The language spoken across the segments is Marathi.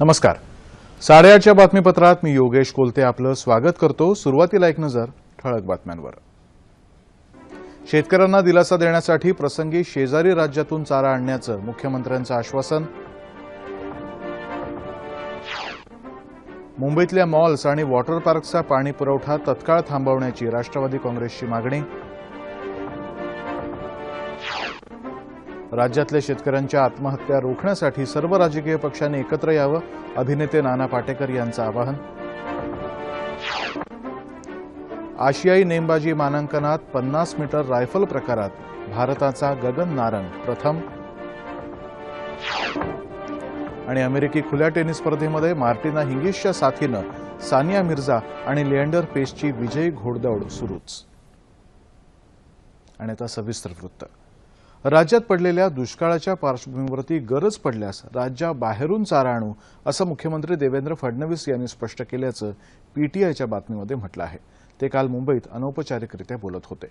नमस्कार. साडेआठच्या बातमीपत्रात मी योगेश कोलते आपलं स्वागत करतो. सुरुवातीला एक नजर ठळक बातम्यांवर. शेतकऱ्यांना दिलासा देण्यासाठी प्रसंगी शेजारी राज्यातून चारा आणण्याचं मुख्यमंत्र्यांचं आश्वासन. मुंबईतल्या मॉल्स आणि वॉटर पार्कचा पाणी पुरवठा तत्काळ थांबवण्याची राष्ट्रवादी काँग्रेसची मागणी. राज्यातल्या शेतकऱ्यांच्या आत्महत्या रोखण्यासाठी सर्व राजकीय पक्षांनी एकत्र यावं अभिनेते नाना पाटेकर यांचं आवाहन. आशियाई नेमबाजी मानांकनात पन्नास मीटर रायफल प्रकारात भारताचा गगन नारंग प्रथम. आणि अमेरिकी खुल्या टेनिस स्पर्धेमध्ये मार्टिना हिंगिसच्या साथीनं सानिया मिर्झा आणि लिएंडर पेसची विजयी घोडदौड सुरूच. आणि आता सविस्तर वृत्त. राज्यात पडलेल्या दुष्काळाच्या पार्श्वभूमीवरती गरज पडल्यास राज्याबाहेरून चारा आणू असं मुख्यमंत्री देवेंद्र फडणवीस यांनी स्पष्ट केल्याचं पीटीआयच्या बातमीमध्ये म्हटलं आहे. ते काल मुंबईत अनौपचारिकरित्या बोलत होते.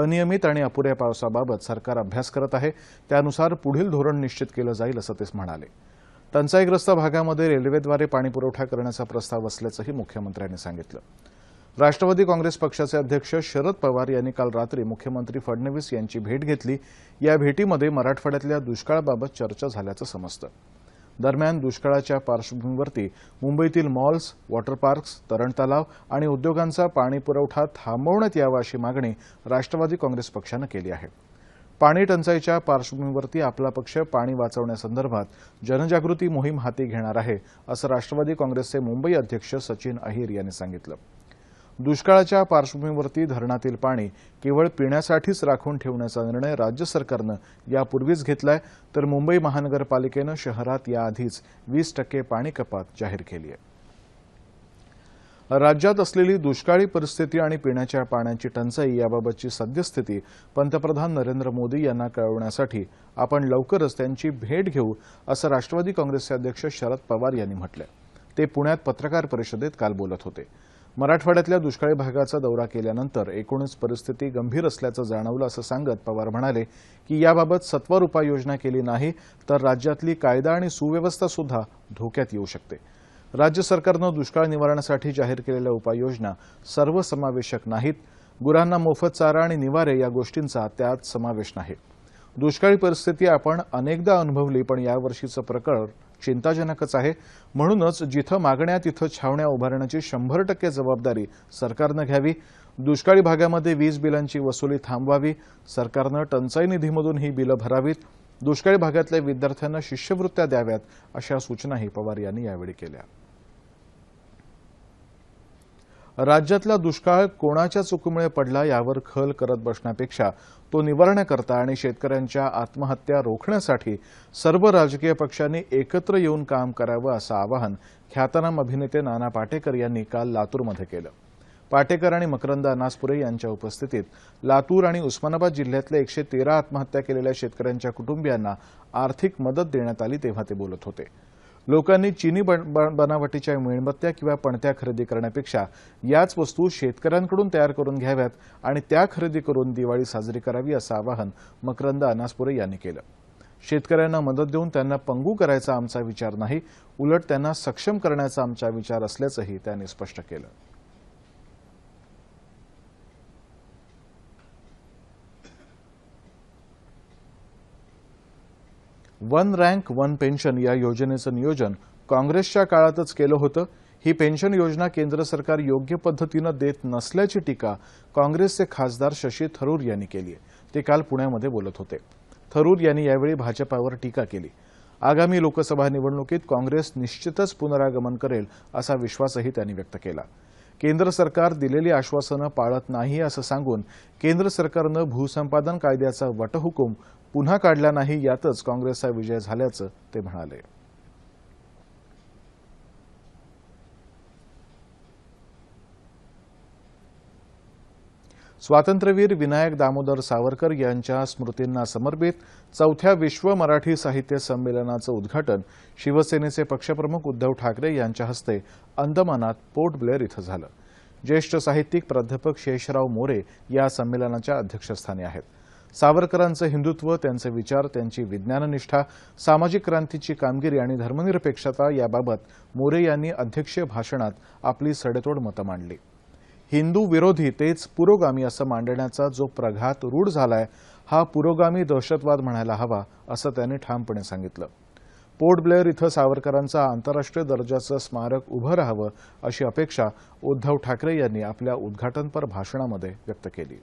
अनियमित आणि अपुऱ्या पावसाबाबत सरकार अभ्यास करत आहे. त्यानुसार पुढील धोरण निश्चित केलं जाईल असं ते म्हणाले. टंचाईग्रस्त भागामध्ये रेल्वेद्वारे पाणीपुरवठा करण्याचा प्रस्ताव असल्याचंही मुख्यमंत्र्यांनी सांगितलं. राष्ट्रवादी काँग्रेस पक्षाचे अध्यक्ष शरद पवार यांनी काल रात्री मुख्यमंत्री फडणवीस यांची भेट घेतली. या भेटीमध्ये मराठवाड्यातल्या दुष्काळाबाबत चर्चा झाल्याचं समजतं. दरम्यान दुष्काळाच्या पार्श्वभूमीवरती मुंबईतील मॉल्स वॉटर पार्क्स तरण तलाव आणि उद्योगांचा पाणीपुरवठा थांबवण्यात यावा अशी मागणी राष्ट्रवादी काँग्रेस पक्षानं केली आहे. पाणी टंचाईच्या पार्श्वभूमीवरती आपला पक्ष पाणी वाचवण्यासंदर्भात जनजागृती मोहीम हाती घेणार आहे असं राष्ट्रवादी काँग्रेसचे मुंबई अध्यक्ष सचिन अहिर यांनी सांगितलं. दुष्काळाच्या पार्श्वभूमीवरती धरणातील पाणी केवळ पिण्यासाठीच राखून ठेवण्याचा निर्णय राज्य सरकारनं यापूर्वीच घेतलाय. तर मुंबई महानगरपालिकेनं शहरात याआधीच वीस टक्के पाणी कपात जाहीर केली आहे. राज्यात असलेली दुष्काळी परिस्थिती आणि पिण्याच्या पाण्याची टंचाई याबाबतची सद्यस्थिती पंतप्रधान नरेंद्र मोदी यांना कळवण्यासाठी आपण लवकरच त्यांची भेट घेऊ असं राष्ट्रवादी काँग्रेसचे अध्यक्ष शरद पवार यांनी म्हटलं ते पुण्यात पत्रकार परिषदेत काल बोलत होते. मराठवाड्यातल्या दुष्काळी भागाचा दौरा केल्यानंतर एकूणच परिस्थिती गंभीर असल्याचं जाणवलं असं सांगत पवार म्हणाले की याबाबत सत्वर उपाययोजना केली नाही तर राज्यातली कायदा आणि सुव्यवस्था सुद्धा धोक्यात येऊ शकते. राज्य सरकारनं दुष्काळ निवारणासाठी जाहीर केलेल्या उपाययोजना सर्वसमावेशक नाहीत. गुरांना मोफत चारा आणि निवारे या गोष्टींचा त्यात समावेश नाही. दुष्काळी परिस्थिती आपण अनेकदा अनुभवली पण यावर्षीचं प्रकरण चिंताजनकच आहे. म्हणूनच जिथं मागण्या तिथं छावण्या उभारण्याची शंभर टक्के जबाबदारी सरकारनं घ्यावी. दुष्काळी भागामध्ये वीज बिलांची वसुली थांबवावी. सरकारनं टंचाई निधीमधून ही बिलं भरावीत. दुष्काळी भागातल्या विद्यार्थ्यांना शिष्यवृत्त्या द्याव्यात अशा सूचनाही पवार यांनी यावेळी केल्या. राज्यातला दुष्काळ कोणाच्या चुकीमुळे पडला यावर खल करत बसण्यापेक्षा तो निवारण्याकरता आणि शेतकऱ्यांच्या आत्महत्या रोखण्यासाठी सर्व राजकीय पक्षांनी एकत्र येऊन काम करावं असं आवाहन ख्यातनाम अभिनेते नाना पाटेकर यांनी काल लातूरमध्ये केलं. पाटेकर आणि मकरंद अनासपुरे यांच्या उपस्थितीत लातूर आणि उस्मानाबाद जिल्ह्यातल्या एकशे तेरा आत्महत्या केलेल्या शेतकऱ्यांच्या कुटुंबियांना आर्थिक मदत देण्यात आली तेव्हा ते बोलत होते. लोकांनी चिनी बनावटीच्या मेणबत्त्या किंवा पणत्या खरेदी करण्यापेक्षा याच वस्तू शेतकऱ्यांकडून तयार करून घ्याव्यात आणि त्या खरेदी करून दिवाळी साजरी करावी असं आवाहन मकरंद अनासपुरे यांनी केलं. शेतकऱ्यांना मदत देऊन त्यांना पंगू करायचा आमचा विचार नाही उलट त्यांना सक्षम करण्याचा आमचा विचार असल्याचंही त्यांनी स्पष्ट केलं. वन रँक वन पेन्शन या योजनेचं नियोजन काँग्रेसच्या काळातच केलं होतं. ही पेन्शन योजना केंद्र सरकार योग्य पद्धतीनं देत नसल्याची टीका काँग्रेसचे खासदार शशी थरूर यांनी केली ते काल पुण्यामध्ये बोलत होते. थरूर यांनी यावेळी भाजपावर टीका केली. आगामी लोकसभा निवडणुकीत काँग्रेस निश्चितच पुनरागमन करेल असा विश्वासही त्यांनी व्यक्त केला. केंद्र सरकार दिलेली आश्वासनं पाळत नाही असं सांगून केंद्र सरकारनं भूसंपादन कायद्याचा वटहुकूम पुन्हा काढला नाही यातच काँग्रेसचा विजय झाल्याचं ते म्हणाले. स्वातंत्र्यवीर विनायक दामोदर सावरकर यांच्या स्मृतींना समर्पित चौथ्या विश्व मराठी साहित्य संमेलनाचं उद्घाटन शिवसेनेचे पक्षप्रमुख उद्धव ठाकरे यांच्या हस्ते अंदमानात पोर्ट ब्लेअर इथं झालं. ज्येष्ठ साहित्यिक प्राध्यापक शेषराव मोरे या संमेलनाच्या अध्यक्षस्थानी आहेत. सावरकरांचं हिंदुत्व त्यांचे विचार त्यांची विज्ञाननिष्ठा सामाजिक क्रांतीची कामगिरी आणि धर्मनिरपेक्षता याबाबत मोरे यांनी अध्यक्षीय भाषणात आपली सडेतोड मतं मांडली. हिंदू विरोधी तेच पुरोगामी असं मांडण्याचा जो प्रघात रूढ झालाय हा पुरोगामी दहशतवाद म्हणायला हवा असं त्यांनी ठामपणे सांगितलं. पोर्ट ब्लेअर इथं सावरकरांचं आंतरराष्ट्रीय दर्जाचं स्मारक उभं राहावं अशी अपेक्षा उद्धव ठाकरे यांनी आपल्या उद्घाटनपर भाषणामध्ये व्यक्त केली.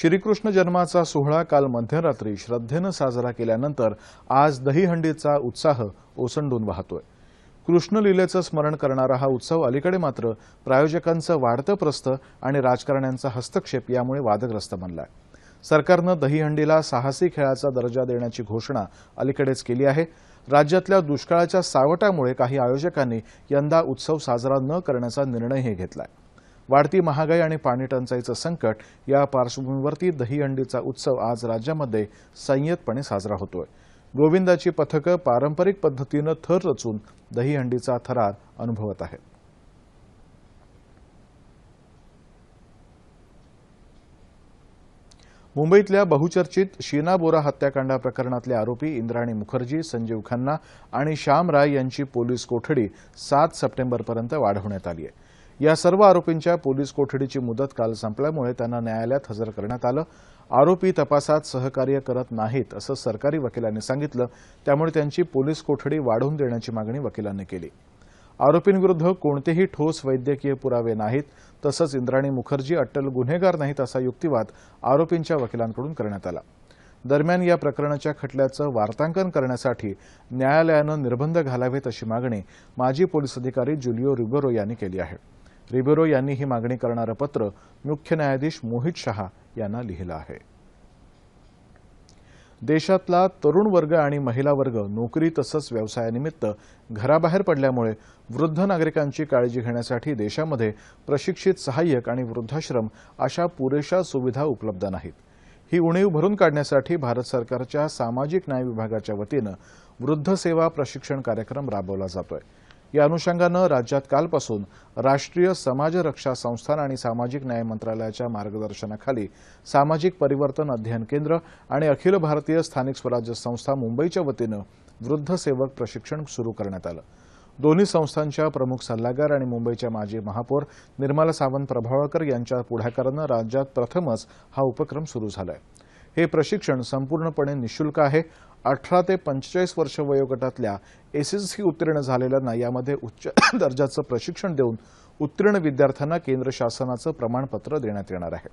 श्रीकृष्ण जन्माचा सोहळा काल मध्यरात्री श्रद्धेनं साजरा केल्यानंतर आज दहीहंडीचा उत्साह ओसंडून वाहतोय. कृष्णलीलेचं स्मरण करणारा हा उत्सव अलीकडे मात्र प्रायोजकांचं वाढतं प्रस्थ आणि राजकारण्यांचा हस्तक्षेप यामुळे वादग्रस्त बनलाय. सरकारनं दहीहंडीला साहसी खेळाचा दर्जा देण्याची घोषणा अलीकडेच केली आहे. राज्यातल्या दुष्काळाच्या सावटामुळे काही आयोजकांनी यंदा उत्सव साजरा न करण्याचा निर्णयही घेतलाय. वाढती महागाई आणि पाणीटंचाईचं संकट या पार्श्वभूमीवरती दहीहंडीचा उत्सव आज राज्यामध्ये संयतपणे साजरा होतोय. गोविंदाची पथकं पारंपरिक पद्धतीनं थर रचून दहीहंडीचा थरार अनुभवत आहेत. मुंबईतल्या बहुचर्चित शीना बोरा हत्याकांडा प्रकरणातले आरोपी इंद्राणी मुखर्जी संजीव खन्ना आणि श्याम राय यांची पोलीस कोठडी सात सप्टेंबरपर्यंत वाढवण्यात आली आहे. या सर्व आरोपींच्या पोलीस कोठडीची मुदत काल संपल्यामुळे त्यांना न्यायालयात हजर करण्यात आलं. आरोपी तपासात सहकार्य करत नाहीत असं सरकारी वकिलांनी सांगितलं. त्यामुळे त्यांची पोलीस कोठडी वाढवून देण्याची मागणी वकिलांनी केली. आरोपींविरुद्ध कोणतेही ठोस वैद्यकीय पुरावे नाहीत. तसंच इंद्राणी मुखर्जी अट्टल गुन्हेगार नाहीत असा युक्तिवाद आरोपींच्या वकिलांकडून करण्यात आला. दरम्यान या प्रकरणाच्या खटल्याचं वार्तांकन करण्यासाठी न्यायालयानं निर्बंध घालावेत अशी मागणी माजी पोलीस अधिकारी जुलिओ रिबेरो यांनी केली आहे. रिबेरो यांनी ही मागणी करणारं पत्र मुख्य न्यायाधीश मोहित शहा यांना लिहिलं आहे. देशातला तरुण वर्ग आणि महिला वर्ग नोकरी तसंच व्यवसायानिमित्त घराबाहेर पडल्यामुळे वृद्ध नागरिकांची काळजी घेण्यासाठी देशामध्ये प्रशिक्षित सहाय्यक आणि वृद्धाश्रम अशा पुरेशा सुविधा उपलब्ध नाहीत. ही उणीव भरून काढण्यासाठी भारत सरकारच्या सामाजिक न्याय विभागाच्या वतीनं वृद्ध सेवा प्रशिक्षण कार्यक्रम राबवला जातोय. या अनुषंगानं राज्यात कालपासून राष्ट्रीय समाज रक्षा संस्थान आणि सामाजिक न्याय मंत्रालयाच्या मार्गदर्शनाखाली सामाजिक परिवर्तन अध्ययन केंद्र आणि अखिल भारतीय स्थानिक स्वराज्य संस्था मुंबईच्या वतीनं वृद्ध सेवक प्रशिक्षण सुरू करण्यात आलं. दोन्ही संस्थांच्या प्रमुख सल्लागार आणि मुंबईच्या माजी महापौर निर्मला सावंत प्रभावळकर यांच्या पुढाकारानं राज्यात प्रथमच हा उपक्रम सुरू झालाय. हे प्रशिक्षण संपूर्णपणे निशुल्क आहे. अठरा ते पंचेचाळीस वर्ष वयोगटातल्या एसएससी उत्तीर्ण झालेल्यांना यामध्ये उच्च दर्जाचं प्रशिक्षण देऊन उत्तीर्ण विद्यार्थ्यांना केंद्र शासनाचं प्रमाणपत्र देण्यात येणार आहे.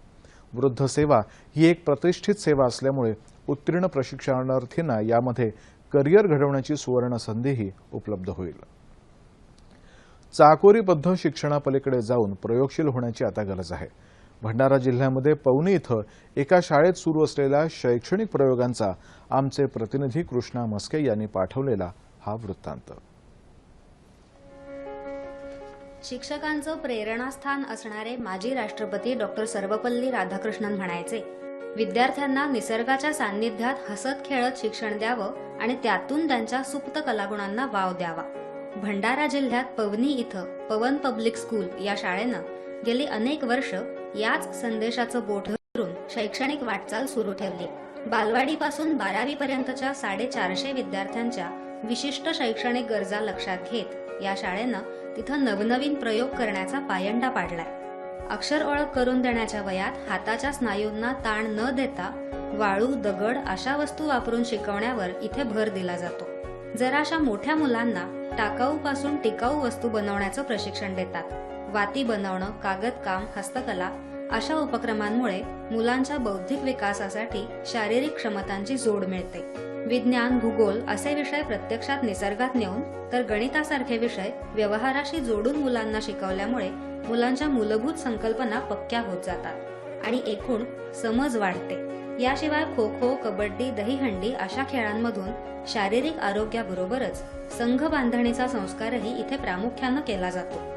वृद्ध सेवा ही एक प्रतिष्ठित सेवा असल्यामुळे उत्तीर्ण प्रशिक्षणार्थींना यामध्ये करिअर घडवण्याची सुवर्ण संधीही उपलब्ध होईल. चाकोरीबद्ध शिक्षणापलीकडे जाऊन प्रयोगशील होण्याची आता गरज आहे. भंडारा जिल्ह्यामध्ये पवनी इथं एका शाळेत सुरू असलेल्या शैक्षणिक प्रयोगांचा आमचे प्रतिनिधी कृष्णा मस्के यांनी पाठवलेला हा वृत्तांत. शिक्षकांचं प्रेरणास्थान असणारे माजी राष्ट्रपती डॉक्टर सर्वपल्ली राधाकृष्णन म्हणायचे विद्यार्थ्यांना निसर्गाच्या सान्निध्यात हसत खेळत शिक्षण द्यावं आणि त्यातून त्यांच्या सुप्त कलागुणांना वाव द्यावा. भंडारा जिल्ह्यात पवनी इथं पवन पब्लिक स्कूल या शाळेनं गेली अनेक वर्ष याच संदेशाचं बोट धरून शैक्षणिक वाटचाल सुरू ठेवली. बालवाडीपासून बारावी पर्यंतच्या साडेचारशे विद्यार्थ्यांच्या विशिष्ट शैक्षणिक गरजा लक्षात घेत या शाळेनं तिथं नवनवीन प्रयोग करण्याचा पायंडा पाडलाय. अक्षर ओळख करून देण्याच्या वयात हाताच्या स्नायूंना ताण न देता वाळू दगड अशा वस्तू वापरून शिकवण्यावर इथे भर दिला जातो. जराशा मोठ्या मुलांना टाकाऊ पासून टिकाऊ वस्तू बनवण्याचं प्रशिक्षण देतात. वाती बनवणं कागदकाम हस्तकला अशा उपक्रमांमुळे मुलांच्या बौद्धिक विकासासाठी शारीरिक क्षमतांची जोड मिळते. विज्ञान भूगोल असे विषय प्रत्यक्षात निसर्गात नेऊन तर गणितासारखे विषय व्यवहाराशी जोडून मुलांना शिकवल्यामुळे मुलांच्या मूलभूत संकल्पना पक्क्या होत जातात आणि एकूण समज वाढते. याशिवाय खो खो कबड्डी दहीहंडी अशा खेळांमधून शारीरिक आरोग्याबरोबरच संघ बांधणीचा संस्कारही इथे प्रामुख्यानं केला जातो.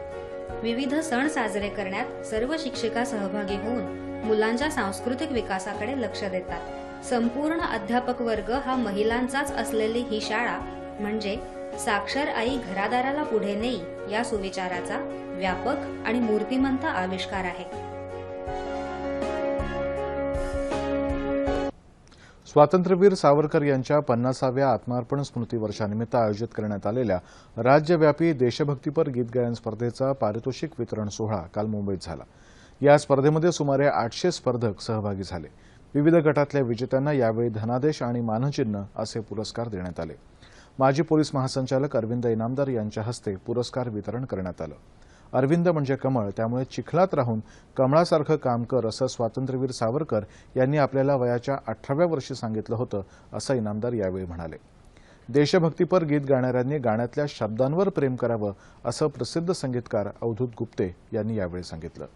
विविध सण साजरे करण्यात सर्व शिक्षिका सहभागी होऊन मुलांच्या सांस्कृतिक विकासाकडे लक्ष देतात. संपूर्ण अध्यापक वर्ग हा महिलांचाच असलेली ही शाळा म्हणजे साक्षर आई घरादाराला पुढे नेई या सुविचाराचा व्यापक आणि मूर्तिमंत आविष्कार आहे. स्वातंत्र्यवीर सावरकर यांच्या पन्नासाव्या आत्मार्पण स्मृती वर्षानिमित्त आयोजित करण्यात आलेल्या राज्यव्यापी देशभक्तीपर गीत गायन स्पर्धेचा पारितोषिक वितरण सोहळा काल मुंबईत झाला. या स्पर्धेमध्ये सुमारे आठशे स्पर्धक सहभागी झाले. विविध गटातल्या विजेत्यांना यावेळी धनादेश आणि मानचिन्ह असे पुरस्कार देण्यात आले. माजी पोलीस महासंचालक अरविंद इनामदार यांच्या हस्ते पुरस्कार वितरण करण्यात आलं. अरविंद म्हणजे कमळ त्यामुळे चिखलात राहून कमळासारखं काम कर असं स्वातंत्र्यवीर सावरकर यांनी आपल्याला वयाच्या अठराव्या वर्षी सांगितलं होतं असं इनामदार यावेळी म्हणाले. देशभक्तीपर गीत गाणाऱ्यांनी गाण्यातल्या शब्दांवर प्रेम करावं असं प्रसिद्ध संगीतकार अवधूत गुप्ते यांनी यावेळी सांगितलं.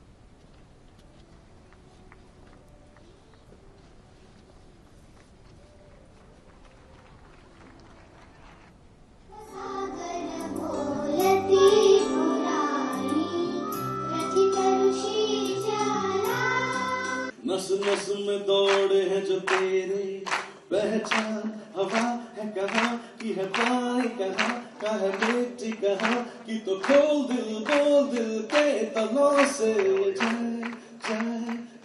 कहा कि है पानी कहा का है मिट्टी कहाँ की तो खोल दिल बोल दिल के तनों से जय जय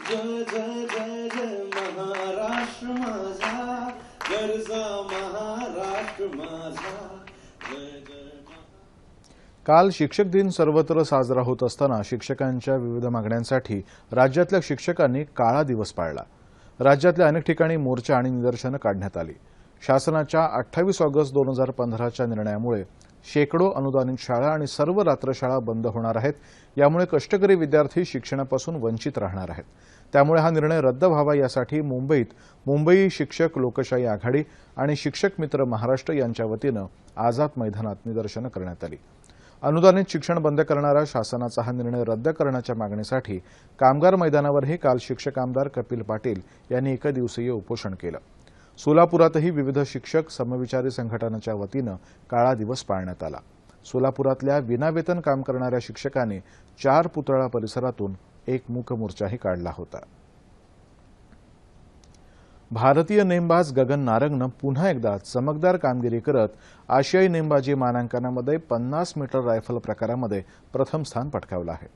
जय जय जय जय महाराष्ट्र माझा गरजा महाराष्ट्र माझा काल शिक्षक दिन सर्वत्र साजरा होत असताना शिक्षकांच्या विविध मागण्यांसाठी राज्यातल्या शिक्षकांनी काळा दिवस पाळला. राज्यातल्या अनेक ठिकाणी मोर्चा आणि निदर्शनं काढण्यात आली. शासनाच्या अठ्ठावीस ऑगस्ट दोन हजार पंधराच्या निर्णयामुळे शेकडो अनुदानित शाळा आणि सर्व रात्रशाळा बंद होणार आहेत. यामुळे कष्टकरी विद्यार्थी शिक्षणापासून वंचित राहणार आहेत. त्यामुळे हा निर्णय रद्द व्हावा यासाठी मुंबईत मुंबई शिक्षक लोकशाही आघाडी आणि शिक्षक मित्र महाराष्ट्र यांच्या वतीनं आझाद मैदानात निदर्शनं करण्यात आली. अनुदानित शिक्षण बंद करणारा शासनाचा हा निर्णय रद्द करण्याच्या मागणीसाठी कामगार मैदानावरही काल शिक्षक आमदार कपिल पाटील यांनी एकदिवसीय उपोषण केलं. सोलापुरातही विविध शिक्षक समविचारी संघटनाच्या वतीनं काळा दिवस पाळण्यात आला. सोलापुरातल्या विनावेतन काम करणाऱ्या शिक्षकांनी चार पुतळा परिसरातून एक मूकमोर्चाही काढला होता. भारतीय नेमबाज गगन नारंगनं पुन्हा एकदा चमकदार कामगिरी करत आशियाई नेमबाजी मानांकनामध्ये पन्नास मीटर रायफल प्रकारामध्ये प्रथम स्थान पटकावलं आहे.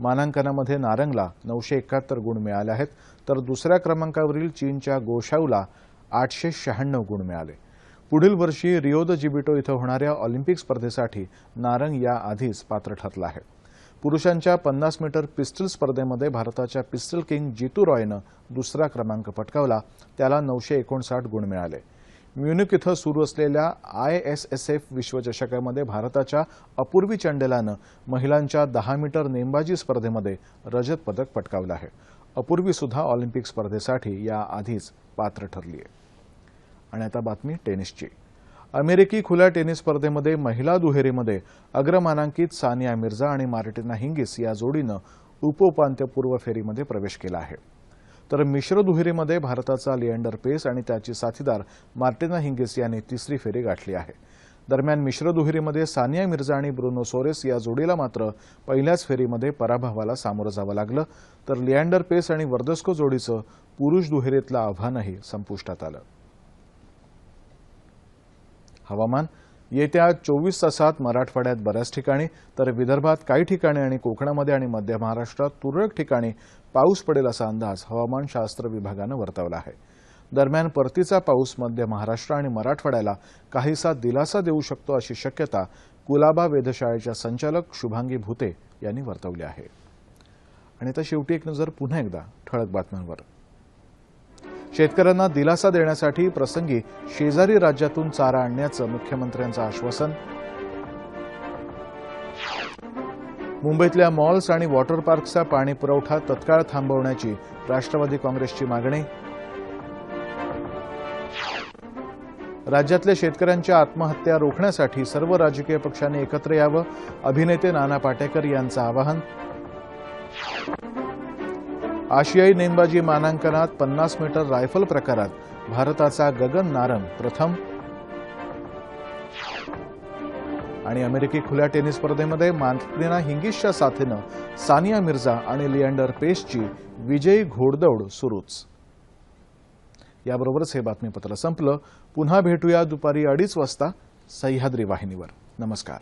मानांकनामध्ये नारंगला नऊशे एकाहत्तर गुण मिळाले आहेत तर दुसऱ्या क्रमांकावरील चीनच्या गोशाऊला आठशे शहाण्णव गुण मिळाले. पुढील वर्षी रिओ द जिबिटो इथं होणाऱ्या ऑलिम्पिक स्पर्धेसाठी नारंग याआधीच पात्र ठरला आहे. पुरुषांच्या पन्नास मीटर पिस्टल स्पर्धेमध्ये भारताच्या पिस्टल किंग जितू रॉयनं दुसरा क्रमांक पटकावला. त्याला नऊशे एकोणसाठ गुण मिळाले. म्युनिक इथं सुरू असलेल्या आय एस एस एफ विश्वचषकामध्ये भारताच्या अपूर्वी चंडेलानं महिलांच्या दहा मीटर नेमबाजी स्पर्धेमध्ये रजत पदक पटकावलं आहे. अपूर्वी सुद्धा ऑलिम्पिक स्पर्धेसाठी याआधीच पात्र ठरली आहे आणि आता बातमी टेनिसची. अमेरिकी खुल्या टेनिस स्पर्धेमध्ये महिला दुहेरीमध्ये अग्रमानांकित सानिया मिर्झा आणि मार्टिना हिंगिस या जोडीनं उपउपांत्यपूर्व फेरीमध्ये प्रवेश केला आहे. तर मिश्र दुहेरीमध्ये भारताचा लिएंडर पेस आणि त्याची साथीदार मार्टिना हिंगिस यांनी तिसरी फेरी गाठली आहे. दरम्यान मिश्र दुहेरीमध्ये सानिया मिर्झा आणि ब्रुनो सोरेस या जोडीला मात्र पहिल्याच फेरीमध्ये पराभवाला सामोरं जावं लागलं. तर लिएंडर पेस आणि वर्दस्को जोडीचं पुरुष दुहेरीतलं आव्हानही संपुष्टात आलं. हवामान. येत्या चोवीस तासात मराठवाड्यात बऱ्याच ठिकाणी तर विदर्भात काही ठिकाणी आणि कोकणामध्ये आणि मध्य महाराष्ट्रात तुरळक ठिकाणी पाऊस पडेल असा अंदाज हवामानशास्त्र विभागानं वर्तवला आहे. दरम्यान परतीचा पाऊस मध्य महाराष्ट्र आणि मराठवाड्याला काहीसा दिलासा देऊ शकतो अशी शक्यता कुलाबा वेधशाळेच्या संचालक शुभांगी भुते यांनी वर्तवली आहे. आणि आता शेवटी एक नजर पुन्हा एकदा ठळक बातम्यांवर. शेतकऱ्यांना दिलासा देण्यासाठी प्रसंगी शेजारी राज्यातून चारा आणण्याचं मुख्यमंत्र्यांचं आश्वासन. मुंबईतल्या मॉल्स आणि वॉटर पार्कचा पाणी पुरवठा तत्काळ थांबवण्याची राष्ट्रवादी काँग्रेसची मागणी. राज्यातल्या शेतकऱ्यांच्या आत्महत्या रोखण्यासाठी सर्व राजकीय पक्षांनी एकत्र यावं अभिनेते नाना पाटेकर यांचं आवाहन. आशियाई नेमबाजी मानांकनात पन्नास मीटर रायफल प्रकारात भारताचा गगन नारंग प्रथम. आणि अमेरिकी खुल्या टेनिस स्पर्धेमध्ये मार्टिना हिंगिसच्या साथीनं सानिया मिर्झा आणि लिएंडर पेसची विजयी घोडदौड सुरूच. याबरोबरच हे बातमीपत्र संपलं. पुन्हा भेटूया दुपारी अडीच वाजता सह्याद्री वाहिनीवर. नमस्कार.